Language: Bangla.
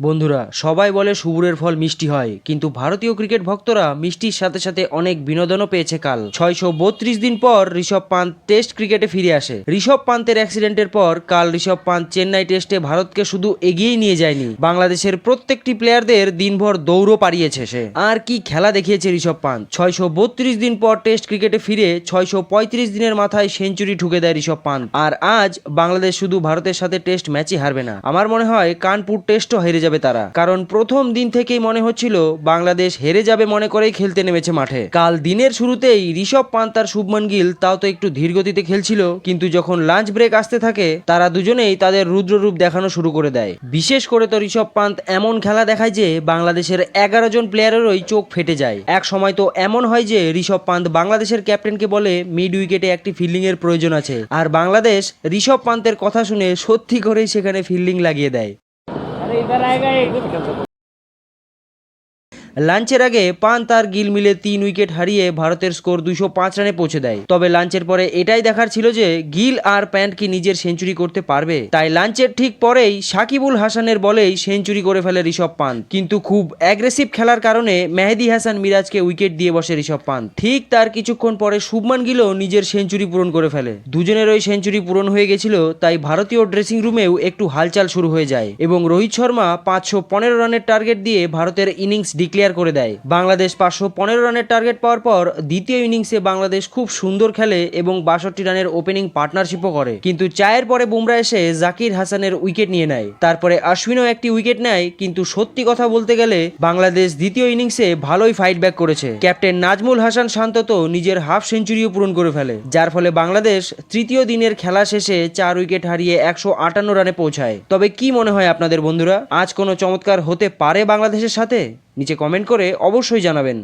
বন্ধুরা, সবাই বলে সুবুরের ফল মিষ্টি হয়, কিন্তু ভারতীয় ক্রিকেট ভক্তরা মিষ্টির সাথে সাথে অনেক বিনোদনও পেয়েছে কাল। ছয়শো বত্রিশ দিন পর ঋষভ পান্ত টেস্ট ক্রিকেটে ফিরে আসে। ঋষভ পান্তের অ্যাক্সিডেন্টের পর কাল ঋষভ পান্ত চেন্নাই টেস্টে ভারতকে শুধু এগিয়েই নিয়ে যায়নি, বাংলাদেশের প্রত্যেকটি প্লেয়ারদের দিনভর দৌড়ও পারিয়েছে সে। আর কি খেলা দেখিয়েছে ঋষভ পান্ত? ছয়শো বত্রিশ দিন পর টেস্ট ক্রিকেটে ফিরে ছয়শো পঁয়ত্রিশ দিনের মাথায় সেঞ্চুরি ঠুকে দেয় ঋষভ পান্ত। আর আজ বাংলাদেশ শুধু ভারতের সাথে টেস্ট ম্যাচই হারবে না। আমার মনে হয় কানপুর টেস্টও হেরে যাবে তারা। কারণ প্রথম দিন থেকেই মনে হচ্ছিল বাংলাদেশ হেরে যাবে মনে করেই খেলতে নেমেছে মাঠে। কাল দিনের শুরুতেই ঋষভ পান্ত আর শুভমন গিল তাও তো একটু ধীরগতিতে খেলছিল, কিন্তু যখন লাঞ্চ ব্রেক আসতে থাকে, তারা দুজনেই তাদের রুদ্ররূপ দেখানো শুরু করে দেয়। বিশেষ করে তো ঋষভ পান্ত এমন খেলা দেখায় যে, বাংলাদেশের এগারো জন প্লেয়ারেরই চোখ ফেটে যায়। এক সময় তো এমন হয় যে, ঋষভ পান্ত বাংলাদেশের ক্যাপ্টেনকে বলে মিড উইকেটে একটি ফিল্ডিং এর প্রয়োজন আছে, আর বাংলাদেশ ঋষভ পান্তের কথা শুনে সত্যি করেই সেখানে ফিল্ডিং লাগিয়ে দেয়। अरे इधर आएगा एक। লাঞ্চের আগে পান তার গিল মিলে তিন উইকেট হারিয়ে ভারতের স্কোর দুইশো পাঁচ রানে পৌঁছে দেয়। তবে লাঞ্চের পরে এটাই দেখার ছিল যে গিল আর প্যান্ট কি নিজের সেঞ্চুরি করতে পারবে। তাই লাঞ্চের ঠিক পরেই সাকিবুল হাসানের বলেই সেঞ্চুরি করে ফেলে ঋষভ পান্ত। কিন্তু খুব অ্যাগ্রেসিভ খেলার কারণে মেহেদি হাসান মিরাজকে উইকেট দিয়ে বসে ঋষভ পান্ত। ঠিক তার কিছুক্ষণ পরে শুভমান গিলও নিজের সেঞ্চুরি পূরণ করে ফেলে। দুজনের ওই সেঞ্চুরি পূরণ হয়ে গেছিল, তাই ভারতীয় ড্রেসিং রুমেও একটু হালচাল শুরু হয়ে যায়। এবং রোহিত শর্মা পাঁচশো পনেরো রানের টার্গেট দিয়ে ভারতের ইনিংস ডিক্লেয়ার করে দেয়। বাংলাদেশ পাঁচশো পনেরো রানের টার্গেট পাওয়ার পর দ্বিতীয় ইনিংসে বাংলাদেশ খুব সুন্দর খেলে এবং বাষট্টি রানের ওপেনিং পার্টনারশিপও করে। কিন্তু চায়ের পরে বুমরা এসে জাকির হাসানের উইকেট নিয়ে নেয়। তারপরে অশ্বিনও একটি উইকেট নেয়, কিন্তু সত্যি কথা বলতে গেলে বাংলাদেশ দ্বিতীয় ইনিংসে ভালোই ফাইট ব্যাক করেছে। ক্যাপ্টেন নাজমুল হাসান শান্ত তো নিজের হাফ সেঞ্চুরিও পূরণ করে ফেলে, যার ফলে বাংলাদেশ তৃতীয় দিনের খেলা শেষে চার উইকেট হারিয়ে একশো আটান্ন রানে পৌঁছায়। তবে কি মনে হয় আপনাদের বন্ধুরা? আজ কোনো চমৎকার হতে পারে বাংলাদেশের সাথে? নিচে কমেন্ট করে অবশ্যই জানাবেন।